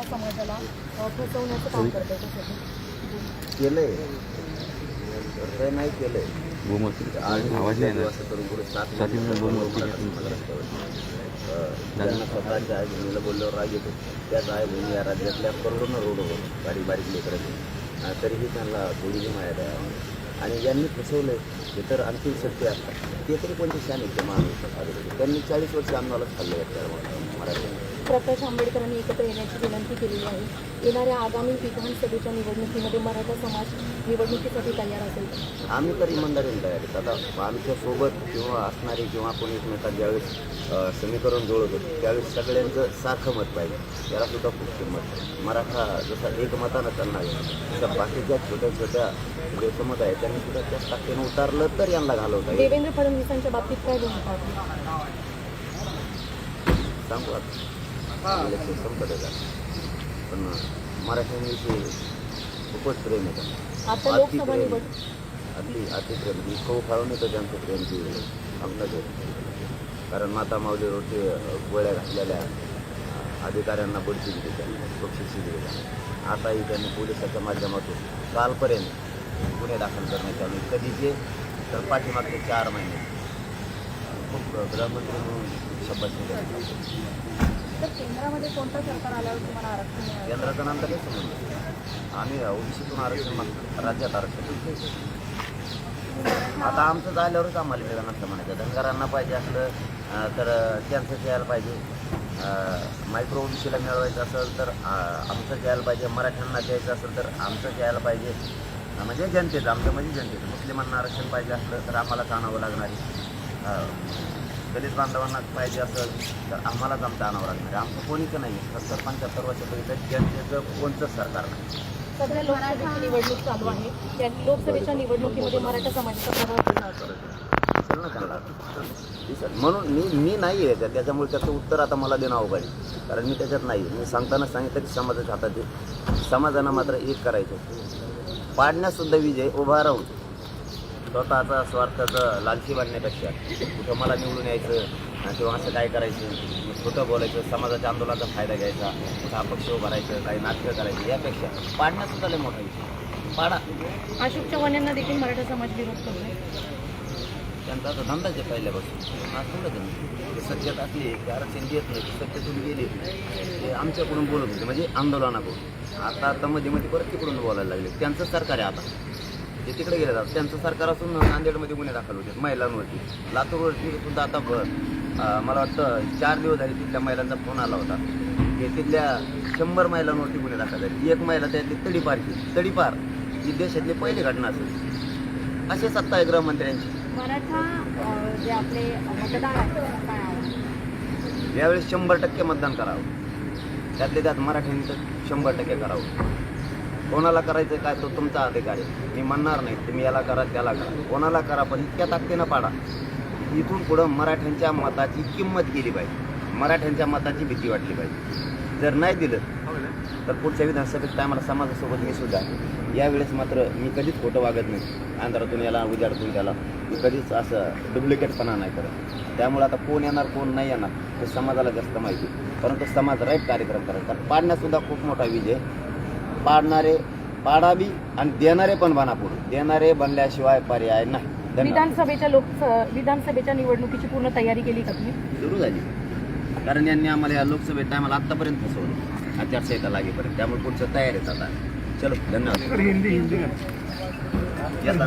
मराठा समाजाला फसवण्याचं काम करत आहे केलंय. तर नाही केलंय. गोमती. आणि आवाज नाही ना असं करून पुढे सात त्यांना स्वतःच्या आई बहिणीला बोलल्यावर राग येतो. त्याच आई बहिणी या राज्यातल्या करोडोनं रोडवर बारीक बारीक लेकरांनी तरीही त्यांना थोडीही माया द्या. आणि यांनी फसवलंय. हे तर अंतिम सत्य असतात ते तरी कोणते शान आहेत ते महाराष्ट्र त्यांनी चाळीस वर्ष आम्हाला खाल्ले मराठी प्रकाश आंबेडकरांनी एकत्र येण्याची विनंती केलेली आहे येणाऱ्या आगामी विधानसभेच्या निवडणुकीमध्ये मराठा समाज निवडणुकीसाठी तयार असेल? आम्ही तर इमानदारीने तयार आहेत आता आमच्यासोबत किंवा असणारे किंवा आपण एकमेकात ज्यावेळेस समीकरण जुळत होतो त्यावेळेस सगळ्यांचं सारखं मत पाहिजे त्याला सुद्धा खूप किंमत. मराठा जसा एक मतानं चालणार आहे तसं बाकीच्या छोट्या छोट्या गैरसमत आहे त्यांनी सुद्धा त्याच ताकदीनं उतारलं तर यांना घालवता देवेंद्र फडणवीसांच्या बाबतीत काय आपली? सांगू आता इलेक्शन संपत आहे पण मराठ्यांविषयी खूपच प्रेम आहे त्यांना. आता अति प्रेम. अति अति प्रेम. खाऊ खाऊन येतो त्यांचं प्रेम की आमचं कारण माता माऊली रोटी गोळ्या घातलेल्या अधिकाऱ्यांना बढती दिली त्यांनी. बक्षीस दिली आताही त्यांनी पोलिसाच्या माध्यमातून कालपर्यंत गुन्हे दाखल करण्यात आले. कधीचे तर पाठीमागचे चार महिने. खूप गृहमंत्री म्हणून शपथ घेतली तर केंद्रामध्ये कोणतं सरकार आल्यावर तुम्हाला आरक्षण मिळालं? केंद्राचं नाम तर काही समजलं आम्ही ओबीसीतून आरक्षण मागतो. राज्यात आरक्षण. आता आमचं झाल्यावरच आम्हाला मिळणार असं म्हणायचं. धनगरांना पाहिजे असलं तर त्यांचं घ्यायला पाहिजे. मायक्रो ओबीसीला मिळवायचं असेल तर आमचं घ्यायला पाहिजे. मराठ्यांना द्यायचं असेल तर आमचं घ्यायला पाहिजे. म्हणजे जनतेचं आमचं म्हणजे जनतेचं. मुस्लिमांना आरक्षण पाहिजे असलं तर आम्हाला आणावं लागणार आहे. दलित बांधवांना पाहिजे असेल तर आम्हालाच आमचं आणावं लागणार आहे आमचं कोणीच नाही. सत्तर पंच्याहत्तर वर्षापर्यंत जनतेचं कोणतंच सरकार नाही. सध्या लोकसभेची निवडणूक चालू आहे. त्या लोकसभेच्या निवडणुकीमध्ये मराठा समाजाचा प्रभाव कसा असेल? चल ना त्यांना दिसेल. म्हणून मी मी नाही आहे त्याच्यामुळे त्याचं उत्तर आता मला देणं अवघड कारण मी त्याच्यात नाही मी सांगताना सांगितलं की समाजाच्या हातात समाजानं मात्र एक करायचं. पाडण्यासुद्धा विजय उभा राहून. स्वतःचा स्वार्थाचं लालची बांधण्यापेक्षा कुठं मला निवडून यायचं किंवा असं काय करायचं खोटं बोलायचं समाजाच्या आंदोलनाचा फायदा घ्यायचा कुठं अपक्ष उभारायचं काही नाटकं करायचं यापेक्षा पाडण्यासुद्धा लय मोठा विषय पाडा. अशोक चव्हाण यांना देखील मराठा समाज विरोध करतोय. त्यांचा आता धंदाच आहे पहिल्यापासून. आज थोडं त्यांनी ते सत्यात असले की आरक्षण देत नाही ते सत्यातून गेले ते आमच्याकडून बोलत होते म्हणजे आंदोलनाकडून. आता आता मध्ये मध्ये परत तिकडून बोलायला लागले. त्यांचं सरकार आहे आता. ते तिकडे गेले जातात. त्यांचं सरकार असून नांदेडमध्ये गुन्हे दाखल होते महिलांवरती. लातूरवरती सुद्धा आता मला वाटतं चार दिवस झाले तिथल्या महिलांचा फोन आला होता. की तिथल्या शंभर महिलांवरती गुन्हे दाखल झाले. एक महिला त्यातली तडीपारची तडीपार ही देशातली पहिली घटना असेल. असे सत्ता आहे गृहमंत्र्यांची? यावेळेस शंभर टक्के मतदान करावं. त्यातले त्यात मराठ्यांनी तर शंभर टक्के करावं. कोणाला करायचं काय तो तुमचा अधिकार आहे. मी म्हणणार नाही तुम्ही याला करा त्याला करा. कोणाला करा पण इतक्या ताकदीनं पाडा. इथून पुढं मराठ्यांच्या मताची किंमत केली पाहिजे. मराठ्यांच्या मताची भीती वाटली पाहिजे. जर नाही दिलं तर पुढच्या विधानसभेत टायमाला समाजासोबत मी सुद्धा यावेळेस मात्र मी कधीच खोटं वागत नाही. अंधारातून याला उजाडतून त्याला. मी कधीच असं डुप्लिकेटपणा नाही करत. त्यामुळे आता कोण येणार कोण नाही येणार हे समाजाला जास्त माहिती परंतु समाज राईट कार्यक्रम करायचा. पाडण्यासुद्धा खूप मोठा विजय. पाडणारे पाडावी आणि देणारे पण बना पुढे देणारे बनल्याशिवाय पर्याय नाही. विधानसभेच्या लोक विधानसभेच्या निवडणुकीची पूर्ण तयारी केली का तुम्ही? सुरू झाली. कारण यांनी आम्हाला या लोकसभेत टायमाला आत्तापर्यंत फसवलं. आचारसंहिता लागेपर्यंत. त्यामुळे पुढचं तयार आहेत आता. चलो धन्यवाद. येता